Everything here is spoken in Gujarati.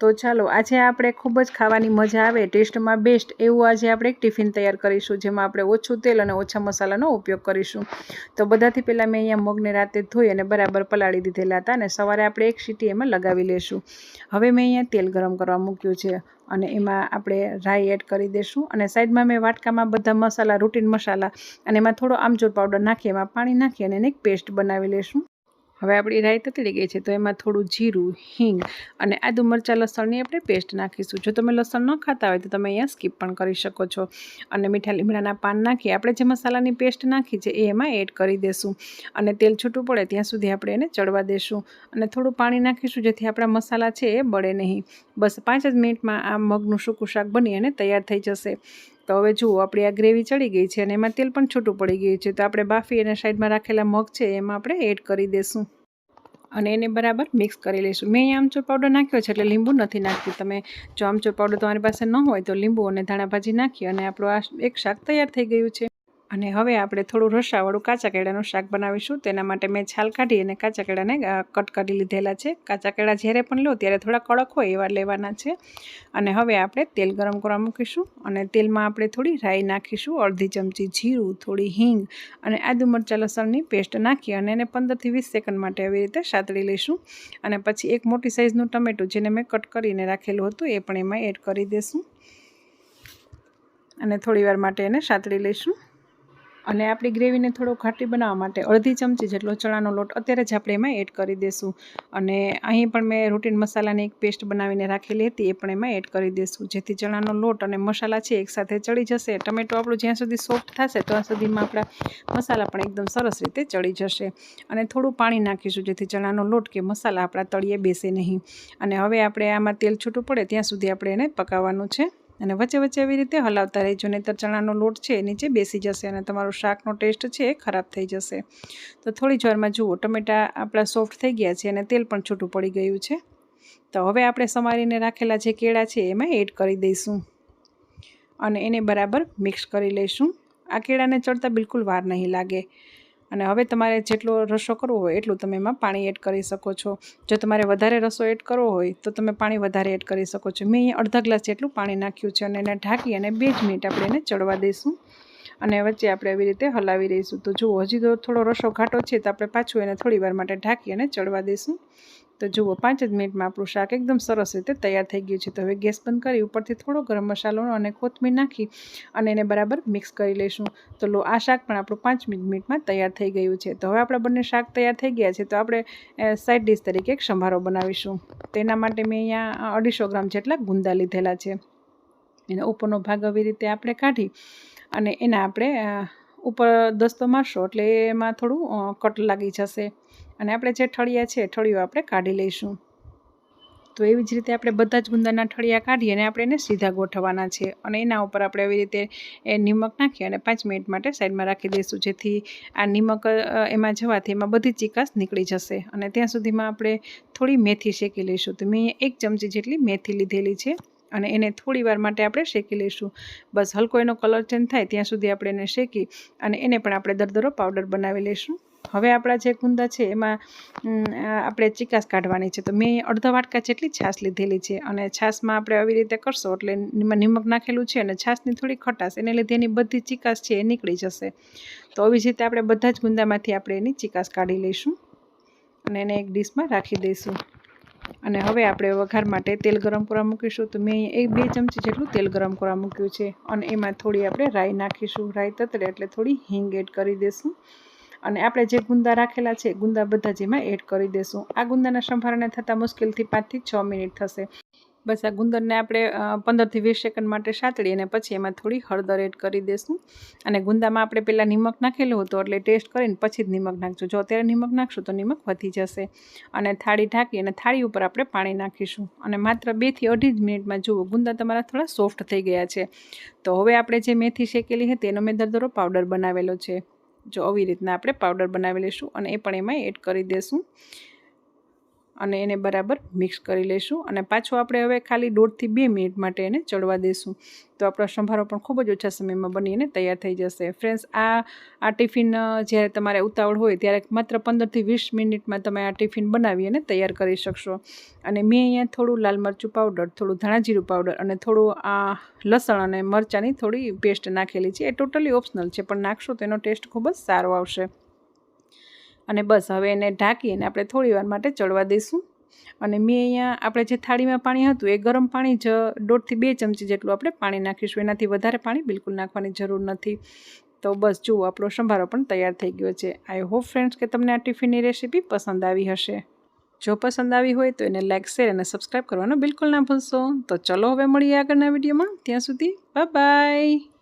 તો ચાલો, આજે આપણે ખૂબ જ ખાવાની મજા આવે, ટેસ્ટમાં બેસ્ટ એવું આજે આપણે એક ટિફિન તૈયાર કરીશું, જેમાં આપણે ઓછું તેલ અને ઓછા મસાલાનો ઉપયોગ કરીશું. તો બધાથી પહેલાં મેં અહીંયા મગને રાતે ધોઈ અને બરાબર પલાળી દીધેલા હતા અને સવારે આપણે એક સીટી એમાં લગાવી લેશું. હવે મેં અહીંયા તેલ ગરમ કરવા મૂક્યું છે અને એમાં આપણે રાઈ એડ કરી દઈશું અને સાઈડમાં મેં વાટકામાં બધા મસાલા, રૂટીન મસાલા અને એમાં થોડો આમચૂર પાવડર નાખી, એમાં પાણી નાખી અને એને એક પેસ્ટ બનાવી લઈશું હવે આપણી રાઈ તતળી ગઈ છે, તો એમાં થોડું જીરું, હિંગ અને આદુ મરચાં, લસણની આપણે પેસ્ટ નાખીશું. જો તમે લસણ ન ખાતા હોય તો તમે અહીંયા સ્કીપ પણ કરી શકો છો. અને મીઠા લીમડાના પાન નાખી આપણે જે મસાલાની પેસ્ટ નાખી છે, એ એમાં એડ કરી દેશું. અને તેલ છૂટું પડે ત્યાં સુધી આપણે એને ચડવા દેશું. અને થોડું પાણી નાખીશું જેથી આપણા મસાલા છે એ બળે નહીં. બસ પાંચ જ મિનિટમાં આ મગનું સૂકું શાક બની અને તૈયાર થઈ જશે. તો હવે જુઓ, આપણી આ ગ્રેવી ચડી ગઈ છે અને એમાં તેલ પણ છૂટું પડી ગયું છે. તો આપણે બાફી અને સાઈડમાં રાખેલા મગ છે એમાં આપણે એડ કરી દઈશું અને એને બરાબર મિક્સ કરી લઈશું. મેં આમચૂર પાવડર નાખ્યો છે એટલે લીંબુ નથી નાખ્યું. તમે જો આમચૂર પાવડર તમારી પાસે ન હોય તો લીંબુ અને ધાણાભાજી નાખી અને આપણું આ એક શાક તૈયાર થઈ ગયું છે. અને હવે આપણે થોડું રસાવાળું કાચા કેળાનું શાક બનાવીશું. તેના માટે મેં છાલ કાઢી અને કાચા કેળાને કટ કરી લીધેલા છે. કાચા કેળા જ્યારે પણ લો ત્યારે થોડા કડક હોય એવા લેવાના છે. અને હવે આપણે તેલ ગરમ કરવા મૂકીશું અને તેલમાં આપણે થોડી રાઈ નાખીશું, અડધી ચમચી જીરું, થોડી હિંગ અને આદુ મરચાં લસણની પેસ્ટ નાખી અને એને પંદરથી વીસ સેકન્ડ માટે આવી રીતે સાતળી લઈશું. અને પછી એક મોટી સાઇઝનું ટમેટું જેને મેં કટ કરીને રાખેલું હતું એ પણ એમાં એડ કરી દઈશું અને થોડીવાર માટે એને સાતળી લઈશું. અને આપણી ગ્રેવીને થોડો ઘાટી બનાવવા માટે અડધી ચમચી જેટલો ચણાનો લોટ અત્યારે જ આપણે એમાં એડ કરી દઈશું અને અહીં પણ મેં રૂટીન મસાલાની એક પેસ્ટ બનાવીને રાખેલી હતી, એ પણ એમાં એડ કરી દઈશું જેથી ચણાનો લોટ અને મસાલા છે એકસાથે ચડી જશે. ટમેટો આપણું જ્યાં સુધી સોફ્ટ થશે, ત્યાં સુધીમાં આપણા મસાલા પણ એકદમ સરસ રીતે ચડી જશે. અને થોડું પાણી નાખીશું જેથી ચણાનો લોટ કે મસાલા આપણા તળિયે બેસે નહીં. અને હવે આપણે આમાં તેલ છૂટું પડે, ત્યાં સુધી આપણે એને પકાવવાનું છે. અને વચ્ચે વચ્ચે એવી રીતે હલાવતા રહેજો, નહીંતર ચણાનો લોટ છે નીચે બેસી જશે અને તમારું શાકનો ટેસ્ટ છે એ ખરાબ થઈ જશે. તો થોડી જ વારમાં જુઓ, ટમેટાં આપણા સોફ્ટ થઈ ગયા છે અને તેલ પણ છૂટું પડી ગયું છે. તો હવે આપણે સમારીને રાખેલા જે કેળા છે એમાં એડ કરી દઈશું. અને એને બરાબર મિક્સ કરી લઈશું. આ કેળાને ચડતા બિલકુલ વાર નહીં લાગે. અને હવે તમારે જેટલો રસો કરવો હોય એટલું તમે એમાં પાણી એડ કરી શકો છો. જો તમારે વધારે રસો એડ કરવો હોય તો તમે પાણી વધારે એડ કરી શકો છો. મેં અહીંયા અડધા ગ્લાસ જેટલું પાણી નાખ્યું છે અને એને ઢાંકી અને બે જ મિનિટ આપણે એને ચડવા દઈશું. અને વચ્ચે આપણે એવી રીતે હલાવી રહીશું તો જુઓ, હજી તો થોડો રસો ઘાટો છે તો આપણે પાછું એને થોડી વાર માટે ઢાંકી અને ચડવા દઈશું. તો જુઓ, પાંચ જ મિનિટમાં આપણું શાક એકદમ સરસ રીતે તૈયાર થઈ ગયું છે. તો હવે ગેસ બંધ કરી, ઉપરથી થોડો ગરમ મસાલો અને કોથમીર નાખી અને એને બરાબર મિક્સ કરી લઈશું. તો લો, આ શાક પણ આપણું પાંચ મિનિટમાં તૈયાર થઈ ગયું છે. તો હવે આપણા બંને શાક તૈયાર થઈ ગયા છે. તો આપણે સાઈડ ડિશ તરીકે એક સંભારો બનાવીશું. તેના માટે મેં અહીંયા અઢીસો ગ્રામ જેટલા ગુંદા લીધેલા છે. એના ઉપરનો ભાગ આવી રીતે આપણે કાઢી અને એના આપણે ઉપર દસ્તો મારશો એટલે એમાં થોડું કટ લાગી જશે. અને આપણે જે ઠળિયા છે ઠળિયો આપણે કાઢી લઈશું. તો એવી જ રીતે આપણે બધા જ ગુંદરના ઠળિયા કાઢી અને આપણે એને સીધા ગોઠવવાના છે. અને એના ઉપર આપણે એવી રીતે, એ નિમક નાખી અને પાંચ મિનિટ માટે સાઈડમાં રાખી દઈશું. જેથી આ નિમક એમાં જવાથી એમાં બધી ચિકાસ નીકળી જશે. અને ત્યાં સુધીમાં આપણે થોડી મેથી શેકી લઈશું. તો મેં એક ચમચી જેટલી મેથી લીધેલી છે. અને એને થોડી વાર માટે આપણે શેકી લઈશું. બસ હલકો એનો કલર ચેન્જ થાય ત્યાં સુધી આપણે એને શેકી અને એને પણ આપણે દરદરો પાવડર બનાવી લઈશું. હવે આપણા જે ગુંદા છે એમાં આપણે ચિકાસ કાઢવાની છે. તો મેં અડધા વાટકા જેટલી છાશ લીધેલી છે અને છાશમાં આપણે આવી રીતે કરશો એટલે નિમક નાખેલું છે અને છાશની થોડી ખટાશ, એને લીધે એની બધી ચિકાસ છે એ નીકળી જશે. તો આવી જ રીતે આપણે બધા જ ગુંદામાંથી આપણે એની ચિકાસ કાઢી લઈશું અને એને એક ડીશમાં રાખી દઈશું. અને હવે આપણે વઘાર માટે તેલ ગરમ કરવા મૂકીશું. તો મેં એક બે ચમચી જેટલું તેલ ગરમ કરવા મૂક્યું છે. અને એમાં થોડી આપણે રાઈ નાખીશું. રાઈ તતરે એટલે થોડી હિંગ એડ કરી દઈશું અને આપણે જે ગુંદા રાખેલા છે, ગુંદા બધા જ એમાં એડ કરી દઈશું આ ગુંદાના સંભારણે થતાં મુશ્કેલથી પાંચથી છ મિનિટ થશે. બસ આ ગુંદરને આપણે પંદરથી વીસ સેકન્ડ માટે સાતળી અને પછી એમાં થોડી હળદર એડ કરી દઈશું અને ગુંદામાં આપણે પહેલાં નિમક નાખેલું હતું એટલે ટેસ્ટ કરીને પછી જ નિમક નાખશું. જો અત્યારે નિમક નાખશું તો નિમક વધી જશે. અને થાળી ઢાંકી અને થાળી ઉપર આપણે પાણી નાખીશું. અને માત્ર બેથી અઢી જ મિનિટમાં જુઓ, ગુંદા તમારા થોડા સોફ્ટ થઈ ગયા છે. તો હવે આપણે જે મેથી શેકેલી હતી એનો મેં દરદરો પાવડર બનાવેલો છે. જો આવી રીતના આપણે પાવડર બનાવી લઈશું અને એ પણ એમાં એડ કરી દઈશું અને એને બરાબર મિક્સ કરી લઈશું અને પાછો આપણે હવે ખાલી દોઢથી બે મિનિટ માટે એને ચડવા દઈશું તો આપણો સંભારો પણ ખૂબ જ ઓછા સમયમાં બનીને તૈયાર થઈ જશે. ફ્રેન્ડ્સ, આ આ ટિફિન જ્યારે તમારે ઉતાવળ હોય ત્યારે માત્ર પંદરથી વીસ મિનિટમાં તમે આ ટિફિન બનાવી અને તૈયાર કરી શકશો. અને મેં અહીંયા થોડું લાલ મરચું પાવડર થોડું ધાણાજીરું પાવડર અને થોડું, આ, લસણ અને મરચાંની થોડી પેસ્ટ નાખેલી છે. એ ટોટલી ઓપ્શનલ છે, પણ નાખશો તો એનો ટેસ્ટ ખૂબ જ સારો આવશે. અને બસ, હવે એને ઢાંકી અને આપણે થોડી વાર માટે ચડવા દઈશું. અને મેં અહીંયા, આપણે જે થાળીમાં પાણી હતું, એ ગરમ પાણી જ દોઢથી બે ચમચી જેટલું આપણે પાણી નાખીશું. એનાથી વધારે પાણી બિલકુલ નાખવાની જરૂર નથી. તો બસ, જુઓ, આપણો સંભારો પણ તૈયાર થઈ ગયો છે. આઈ હોપ ફ્રેન્ડ્સ કે તમને આ ટિફિનની રેસીપી પસંદ આવી હશે. જો પસંદ આવી હોય, તો એને લાઇક શેર અને સબસ્ક્રાઈબ કરવાનો બિલકુલ ના ભૂલશો. તો ચલો, હવે મળીએ આગળના વિડીયોમાં. ત્યાં સુધી બાય